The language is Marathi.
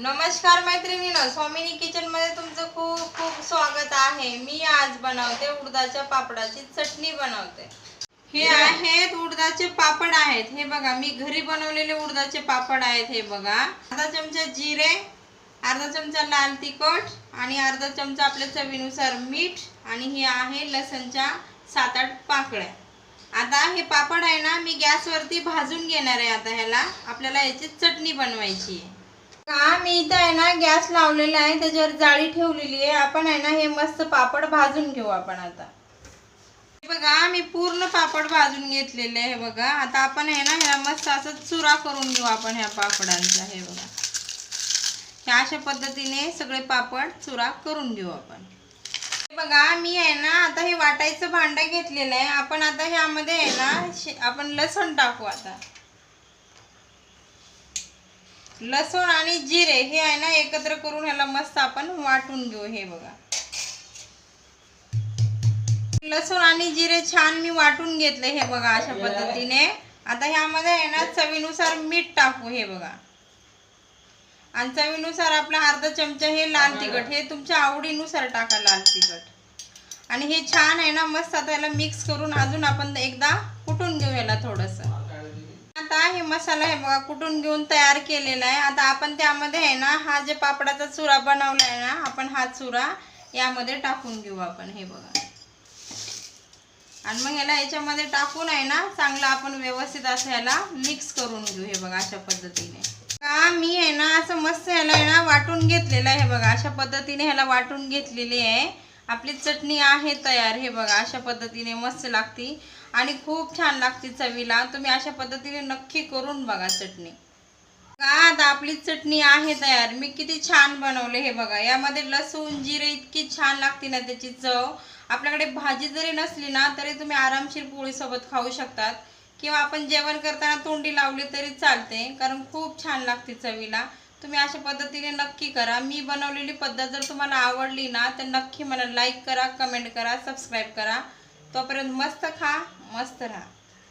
नमस्कार मैत्रिणीनं स्वामिनी किचनमध्ये तुमचं खूप खूप स्वागत आहे. मी आज बनवते उडदाच्या पापडाची चटणी बनवते. हे आहेत उडदाचे पापड आहेत. हे बघा मी घरी बनवलेले उडदाचे पापड आहेत हे बघा. अर्धा चमचा जिरे अर्धा चमचा लाल तिखट आणि अर्धा चमचा आपल्या चवीनुसार मीठ आणि हे आहे लसणच्या सात आठ पाकळ्या. आता हे पापड आहे ना मी गॅसवरती भाजून घेणार आहे आता ह्याला. आपल्याला याची चटणी बनवायची आहे. का मी इथं आहे ना गॅस लावलेला आहे त्याच्यावर जाळी ठेवलेली आहे. आपण आहे ना हे मस्त पापड भाजून घेऊ आपण आता. हे बघा मी पूर्ण पापड भाजून घेतलेले आहे बघा. आता आपण आहे ना ह्या मस्त असं चुरा करून घेऊ आपण ह्या पापडांचा हे बघा. ह्या अशा पद्धतीने सगळे पापड चुरा करून घेऊ आपण. हे बघा मी आहे ना आता हे वाटायचं भांडं घेतलेलं आहे. आपण आता ह्यामध्ये आहे ना आपण लसण टाकू आता. लसूण आणि जिरे हे आहे ना एकत्र करून ह्याला मस्त आपण वाटून घेऊ हे बघा. लसूण आणि जिरे छान मी वाटून घेतले हे बघा अशा पद्धतीने. आता ह्यामध्ये आहे ना चवीनुसार मीठ टाकू हे बघा. आणि चवीनुसार आपला अर्धा चमचा हे लाल तिखट हे तुमच्या आवडीनुसार टाका लाल तिखट. आणि हे छान आहे ना मस्त आता याला मिक्स करून अजून आपण एकदा कुटून घेऊ याला थोडंसं. आहे मसाला हे बघा कुठून घेऊन तयार केलेला आहे. आता आपण त्यामध्ये आहे ना हा जे पापडाचा चुरा बनवला आहे ना आपण हा चुरा यामध्ये टाकून घेऊ आपण हे बघा. आणि मग याला याच्यामध्ये टाकून आहे ना चांगला आपण व्यवस्थित असं याला मिक्स करून घेऊ हे बघा अशा पद्धतीने. का मी आहे ना असं मस्त ह्याला आहे ना वाटून घेतलेलं आहे हे बघा अशा पद्धतीने ह्याला वाटून घेतलेली आहे. आपली चटणी आहे तयार हे बघा अशा पद्धतीने मस्त लागती. आणि खूप छान लागते चवीला. तुम्ही अशा पद्धतीने नक्की करून बघा चटणी. का आता आपली चटणी आहे तयार. मी किती छान बनवले हे बघा. यामध्ये लसूण जिरे इतकी छान लागते ना त्याची चव. आपल्याकडे भाजी जरी नसली ना तरी तुम्ही आरामशीर पोळीसोबत खाऊ शकतात. किंवा आपण जेवण करताना तोंडी लावली तरी चालते कारण खूप छान लागते चवीला. तुम्ही अशा पद्धतीने नक्की करा. मी बनवलेली पद्धत जर तुम्हाला आवडली ना तर नक्की मला लाईक करा कमेंट करा सबस्क्राईब करा. तोपर्यंत मस्त खा मस्त राहा.